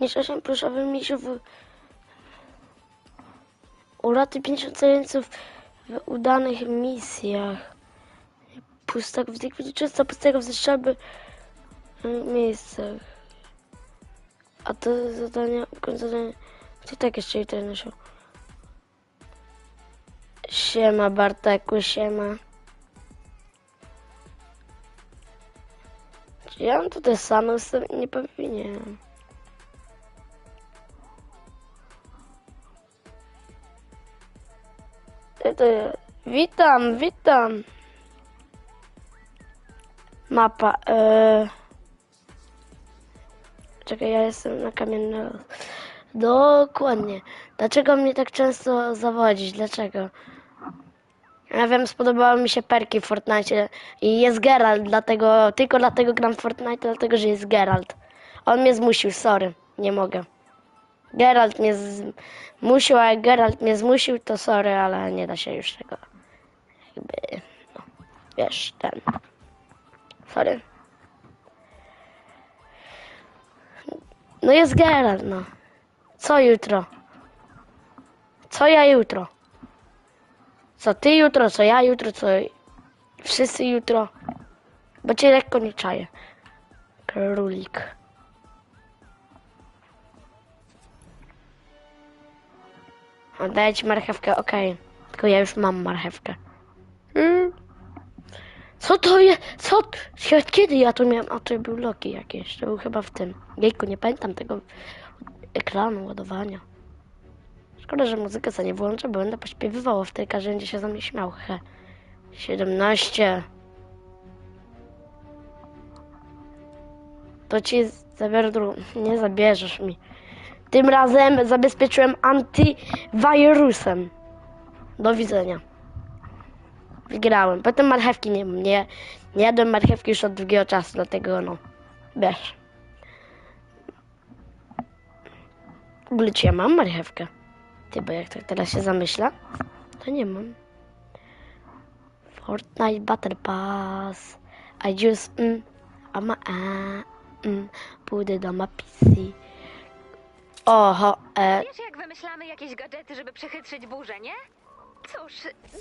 niż 8 pluszowych misiów. Uraty 50 zajęców w udanych misjach. Pustak w likwidzie czysto pustego w strzelby miejscach. A to zadania, zadania, co tak jeszcze jeden show? Siema Barteku, siema. Czy ja mam tutaj sam jestem? Nie powinienem. Witam, witam. Mapa. E... Czekaj, ja jestem na kamiennym. Dokładnie. Dlaczego mnie tak często zawodzić? Dlaczego? Ja wiem, spodobały mi się perki w Fortnite i jest Geralt, dlatego, tylko dlatego gram w Fortnite, dlatego, że jest Geralt. On mnie zmusił, sorry, nie mogę. Geralt mnie zmusił, a jak Geralt mnie zmusił, to sorry, ale nie da się już tego, jakby, no, wiesz, ten, sorry. No jest Geralt, no. Co jutro? Co ja jutro? Co ty jutro, co ja jutro, co wszyscy jutro? Bo cię lekko nie czaję. Królik. Oddaję ci marchewkę, okej. Tylko ja już mam marchewkę. Mm. Co to jest? Co? Kiedy ja to miałem? A to był Loki jakieś. To był chyba w tym. Jejku, nie pamiętam tego ekranu ładowania. Szkoda, że muzykę sobie nie włączę, bo będę pośpiewywała w tej karze, będzie się ze mnie śmiał. He. 17. To ci zabiorę drugą. Nie zabierzesz mi. Tym razem zabezpieczyłem antywirusem. Do widzenia. Wygrałem. Potem marchewki nie. Nie, nie jadłem marchewki już od długiego czasu, dlatego no. Wiesz. W ogóle czy ja mam marchewkę? Ty, bo jak tak teraz się zamyśla, to nie mam. Fortnite Battle Pass. I just, mm, I'm a, mm, pójdę do ma PC. Oho, e, Wiesz, jak wymyślamy jakieś gadżety, żeby przechytrzyć burzę, nie? Cóż,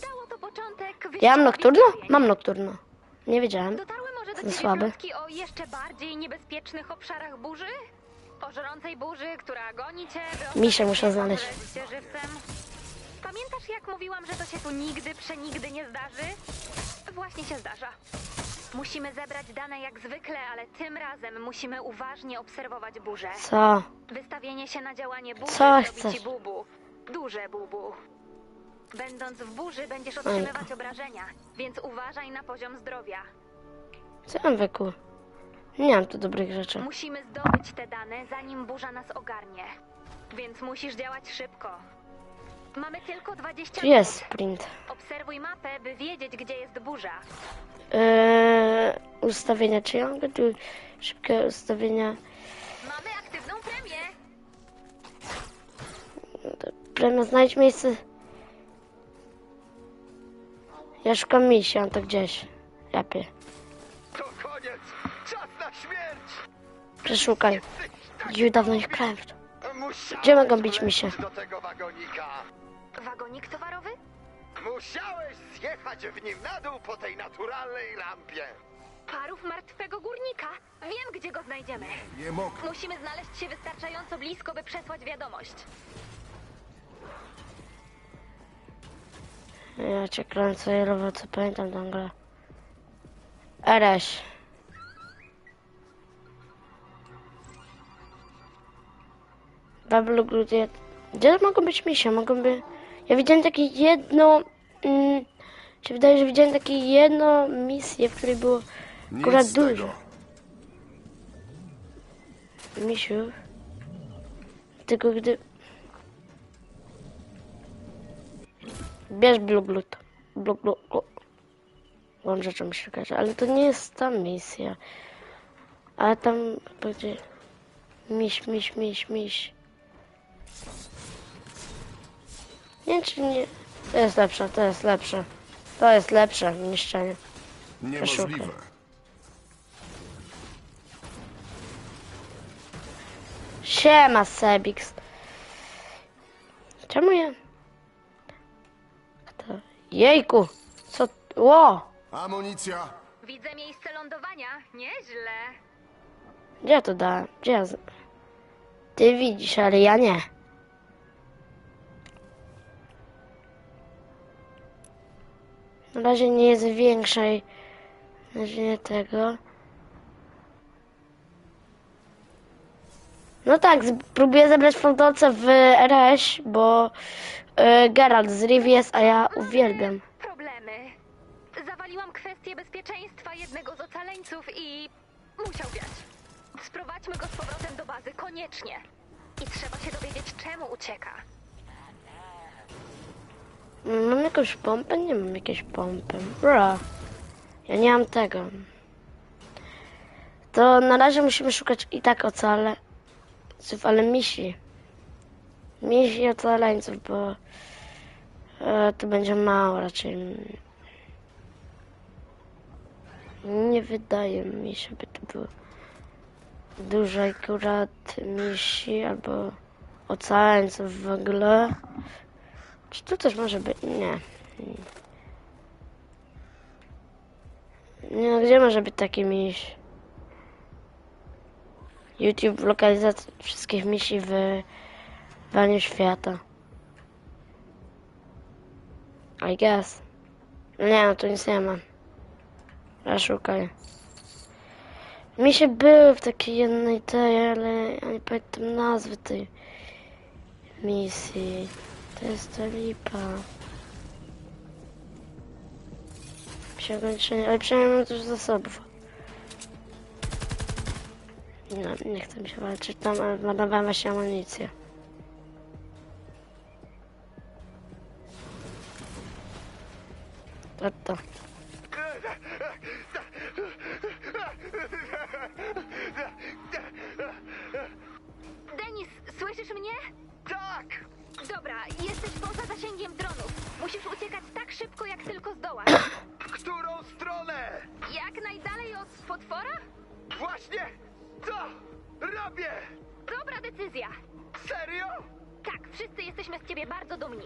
dało to początek ja mam zbrojeń. Mam nokturno. Nie wiedziałem. Dotarły może do Za ciebie plotki o jeszcze bardziej niebezpiecznych obszarach burzy? O burzy, która goni cię, by ostatecznie muszę znaleźć. pożreć cię żywcem? Pamiętasz, jak mówiłam, że to się tu nigdy, przenigdy nie zdarzy? Właśnie się zdarza. Musimy zebrać dane jak zwykle, ale tym razem musimy uważnie obserwować burzę. Co? Wystawienie się na działanie burzy Co robi chcesz? ci bubu. Duże bubu. Będąc w burzy będziesz otrzymywać obrażenia, więc uważaj na poziom zdrowia. Co mam wyku? Nie mam tu dobrych rzeczy. Musimy zdobyć te dane, zanim burza nas ogarnie. Więc musisz działać szybko. Mamy tylko 20 Tu jest sprint. Obserwuj mapę, by wiedzieć, gdzie jest burza. Eee, ustawienia. Czy ja mogę tu szybkie ustawienia? Mamy aktywną premię! Premia znajdź miejsce. Ja szukam misji, on to gdzieś. Japie. To koniec! Czas na śmierć! Przeszukaj. Już dawno ich grałem w to. Musiałeś Gdzie mogą bić mi się? do tego wagonika. Wagonik towarowy? Musiałeś zjechać w nim na dół po tej naturalnej lampie. Parów martwego górnika. Wiem, gdzie go znajdziemy. Nie mogę. Musimy znaleźć się wystarczająco blisko, by przesłać wiadomość. Ja cię kręcę, ja robię co pamiętam tę grę. Ereś. Bablu Gludzie. Gdzie mogą być misie? Mogą by... Ja widziałem takie jedno... Mm, się wydaje, że widziałem takie jedno misję, w której było akurat Nic z tego. dużo misiów. Tylko gdy... Bierz Blue Glut. Blue Blue Blue. Mam rzeczą mi się każe, ale to nie jest ta misja. Ale tam będzie... Miś, miś, miś, miś. Nie wiem, czy nie... To jest lepsze, to jest lepsze. To jest lepsze niszczenie. Niemożliwe. Siema, Sebix. Czemu ja... Jejku! Co... Ło! Amunicja. Widzę miejsce lądowania. Nieźle. Gdzie ja to dałem? Gdzie ja... z- Ty widzisz, ale ja nie. Na razie nie jest większej... Na razie nie tego. No tak, próbuję zebrać fantolce w RS, bo y, Geralt z Riv jest, a ja uwielbiam. Problemy. Zawaliłam kwestię bezpieczeństwa jednego z ocaleńców i musiał wiać. Sprowadźmy go z powrotem do bazy, koniecznie. I trzeba się dowiedzieć, czemu ucieka. Mam jakąś pompę? Nie mam jakiejś pompy. Bra. Ja nie mam tego. To na razie musimy szukać i tak ocaleńców, ale misi. Misi ocaleńców, bo e, to będzie mało raczej. Nie wydaje mi się, by to było dużo akurat misi albo ocaleńców w ogóle. Czy tu też może być? Nie. Nie no, gdzie może być taki miś? YouTube lokalizacja wszystkich misi w waniu świata. I guess. Nie no, tu nic nie ma. Ja szukaj. Misie były w takiej jednej tej, ale ja nie pamiętam nazwy tej misji. To jest to lipa. Przekończenie, ale przynajmniej mam dużo zasobów. No, nie chcę mi się walczyć tam, ale marnowałem właśnie amunicję. To to. Denis, słyszysz mnie? Tak! Dobra, jesteś poza zasięgiem dronów. Musisz uciekać tak szybko, jak tylko zdołasz. W którą stronę? Jak najdalej od potwora? Właśnie! Co? Robię! Dobra decyzja. Serio? Tak, wszyscy jesteśmy z ciebie bardzo dumni.